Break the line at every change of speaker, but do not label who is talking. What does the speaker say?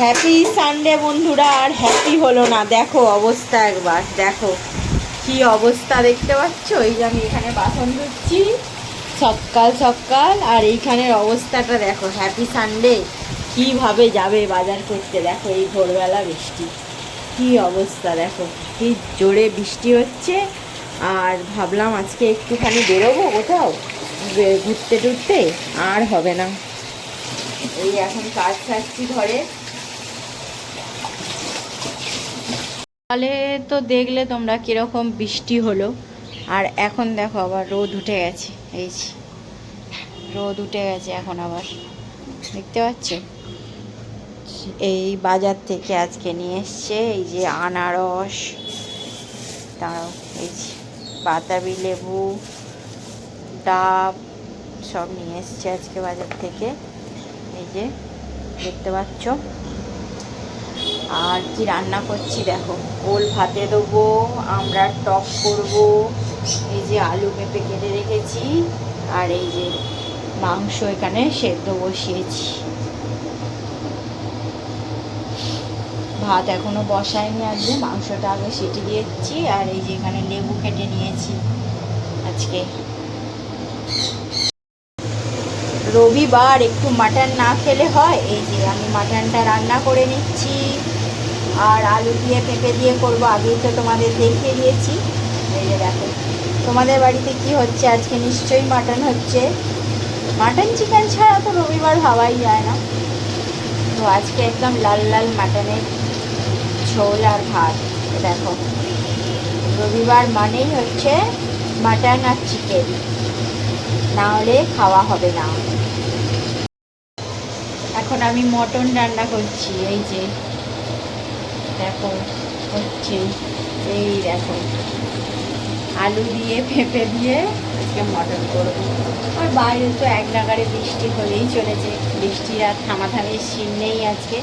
Happy Sunday বন্ধুরা, আর happy হলো না। দেখো অবস্থা একবার, দেখো। কি অবস্থা দেখতে পাচ্ছ? এই যে আমি এখানে বাসন ধুচ্ছি। সকাল সকাল, আর এইখানের অবস্থাটা দেখো হ্যাপি সানডে কীভাবে যাবে বাজার করতে? দেখো, এই ভোরবেলা বৃষ্টি। কি অবস্থা দেখো, কি জোরে বৃষ্টি হচ্ছে। আর ভাবলাম আজকে একটুখানি বেরোবো কোথাও ঘুরতে টুরতে, আর হবে না। এই এখন কাজ ছাড়ছি ঘরে। সকালে তো দেখলে তোমরা কীরকম বৃষ্টি হলো। আর এখন দেখো আবার রোদ উঠে গেছে, এই। রোদ উঠে গেছে এখন আবার। দেখতে পাচ্ছ? এই বাজার থেকে আজকে নিয়ে এসছে এই যে আনারস, তাও এই যে বাতাবি লেবু, ডাব, সব নিয়ে এসছে আজকে বাজার থেকে। এই যে দেখতে পাচ্ছ? আর কি রান্না করছি দেখো। ওল ভাতে দেবো, আমরা টক করব, এই যে আলু পেঁপে কেটে রেখেছি, আর এই যে মাংস এখানে সেদ্ধ বসিয়েছি। ভাত এখনও বসায়নি আজকে, মাংসটা আগে সিটি দিয়েছি, আর এই যে এখানে লেবু কেটে নিয়েছি আজকে। রবিবার একটু মাটন না খেলে হয়, এই যে আমি মাটনটা রান্না করে নিচ্ছি। আর আলু দিয়ে, পেঁপে দিয়ে করব। আগেই তো তোমাদের দেখিয়ে দিয়েছি। এই যে দেখো, তোমাদের বাড়িতে কি হচ্ছে? আজকে নিশ্চয়ই মাটন হচ্ছে। মাটন চিকেন ছাড়া তো রবিবার ভাবাই যায় না। তো আজকে একদম লাল লাল মাটনের ঝোল আর ভাত। দেখো, রবিবার মানেই হচ্ছে মাটন আর চিকেন। না হলে খাওয়া হবে না। এখন আমি মটন রান্না করছি, এই যে। দেখো, হচ্ছে এই দেখো। আলু দিয়ে, পেঁপে দিয়ে আজকে মটন করব। আর বাইরে তো এক নাগারে বৃষ্টি হলেই চলেছে। বৃষ্টি আর থামাথামির সিন নেই আজকে।